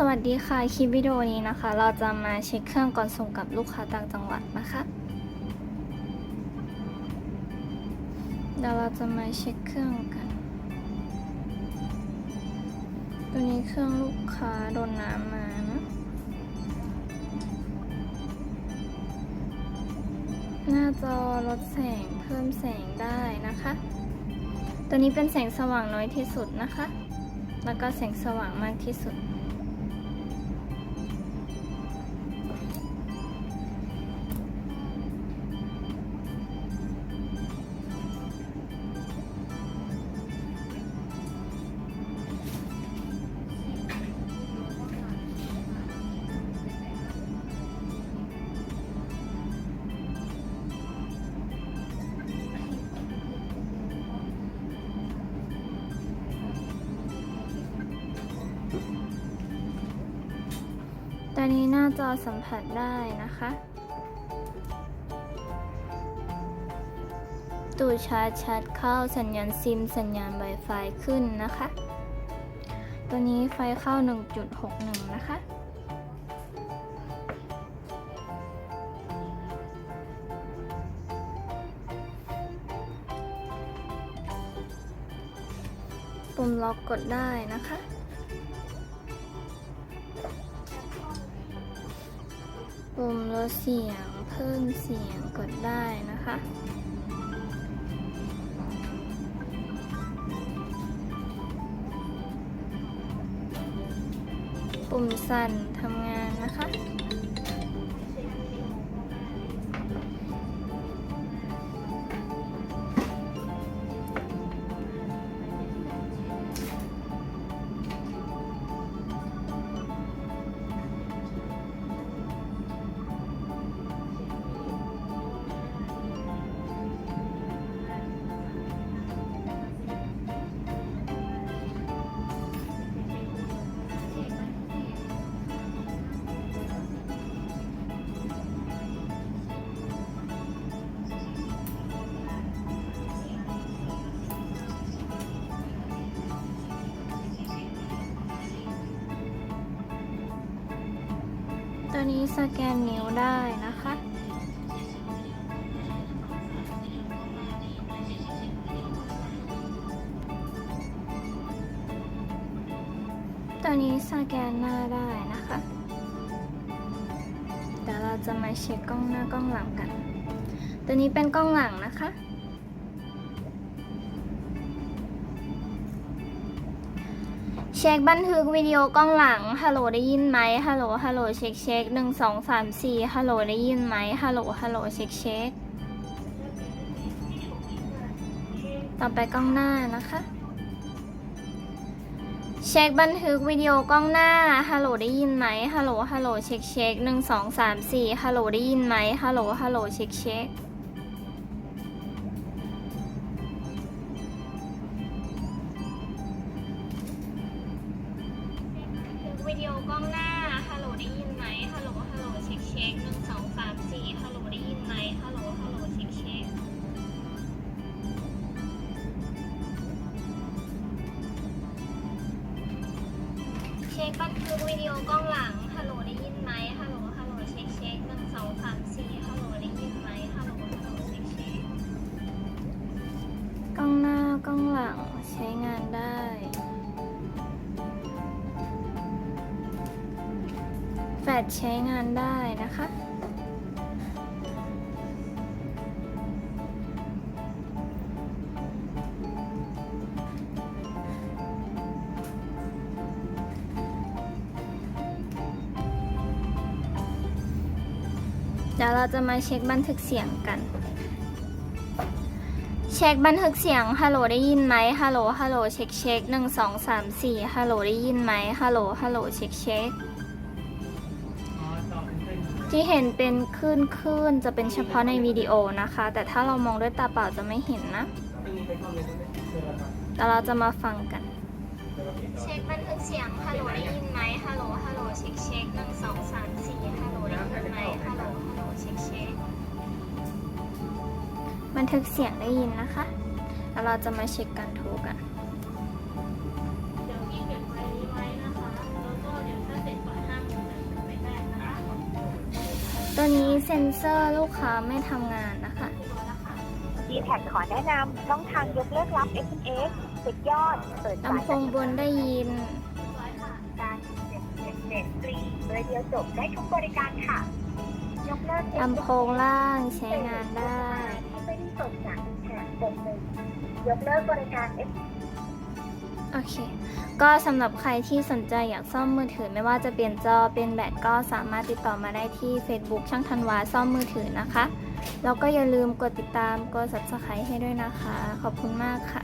สวัสดีค่ะ คลิปวิดีโอนี้นะคะ เราจะมาเช็คเครื่องก่อนส่งกับลูกค้าต่างจังหวัดนะคะเดี๋ยวเราจะมาเช็คเครื่องกัน ตัวนี้เครื่องลูกค้าโดนน้ำมานะ หน้าจอลดแสงเพิ่มแสงได้นะคะ ตัวนี้เป็นแสงสว่างน้อยที่สุดนะคะ แล้วก็แสงสว่างมากที่สุด อนนี้หน้าจอสัมผัสได้นะคะ ตู้ชาร์จชาร์จเข้าสัญญาณซิม สัญญาณ Wi-Fi ขึ้นนะคะ ตัวนี้ไฟเข้า 1.61 นะคะปุ่มล็อกกดได้นะคะ ปุ่มลดเสียงเพิ่มเสียงกดได้นะคะ ปุ่มสั่นทำงานนะคะ ตัวนี้สแกนนิ้วได้นะคะ ตัวนี้สแกนหน้าได้นะคะเดี๋ยวเราจะมาเช็คกล้องหน้ากล้องหลังกัน ตัวนี้เป็นกล้องหลังนะคะ เช็คบันทึกวิดีโอกล้องหลัง ฮัลโหลได้ยินไหมฮัลโหล ฮัลโหล เช็คเช็คหนึ่งสองสามสี่ฮัลโหลได้ยินไหมฮัลโหล ฮัลโหล เช็คเช็ค ต่อไปกล้องหน้านะคะ เช็คบันทึกวิดีโอกล้องหน้า ฮัลโหลได้ยินไหมฮัลโหล ฮัลโหล เช็คเช็คหนึ่งสองสามสี่ฮัลโหลได้ยินไหมฮัลโหล ฮัลโหล เช็คเช็ค วิดีโอกล้องหน้า ฮัลโหลได้ยินไหม ฮัลโหล ฮัลโหลเช็คเช็คหนึ่งสองสามสี่ฮัลโหลได้ยินไหม ฮัลโหล ฮัลโหลเช็คเช็คเช็คบันทึกวิดีโอกล้องหลัง ฮัลโหลได้ยินไหม ฮัลโหล ฮัลโหลเช็คเช็คหนึ่งสองสามสี่ฮัลโหลได้ยินไหม ฮัลโหล ฮัลโหลเช็คเช็คกล้องหน้ากล้องหลังใช้งานได้ แฟลชใช้งานได้นะคะ เดี๋ยวเราจะมาเช็คบันทึกเสียงกัน เช็คบันทึกเสียง ฮัลโหลได้ยินไหมฮัลโหล ฮัลโหล เช็คเช็คหนึ่งสองสามสี่ฮัลโหลได้ยินไหมฮัลโหล ฮัลโหล เช็คเช็ค ที่เห็นเป็นคลื่นคลื่นจะเป็นเฉพาะในวิดีโอนะคะ แต่ถ้าเรามองด้วยตาเปล่าจะไม่เห็นนะ แต่เราจะมาฟังกัน เช็คบันทึกเสียง ฮัลโหลได้ยินไหมฮัลโหล ฮัลโหล เช็คเช็คหนึ่งสองสามสี่ฮัลโหลได้ยินไหมฮัลโหล ฮัลโหล เช็คเช็คบันทึกเสียงได้ยินนะคะ แล้วเราจะมาเช็คการโทรกัน อนนี้เซ็นเซอร์ลูกค้าไม่ทำงานนะคะ d t แทขอแนะนำช่องทางยกเลิกรับ SMS เช็คยอด เปิดสายลำโพงบนได้ยิน การเน็ตเน็ตเน็ตฟรีเบอร์เดียวจบได้ทุกบริการค่ะ ยกเลิก ลำโพงล่างใช้งานได้ที่ไม่ได้ส่งจากแถบตรงหนึ่งยกเลิกบริการ S โอเค ก็สำหรับใครที่สนใจอยากซ่อมมือถือไม่ว่าจะเปลี่ยนจอเป็นแบตก็สามารถติดต่อมาได้ที่ Facebook ช่างธันวาซ่อมมือถือนะคะ แล้วก็อย่าลืมกดติดตามกด subscribe ให้ด้วยนะคะ ขอบคุณมากค่ะ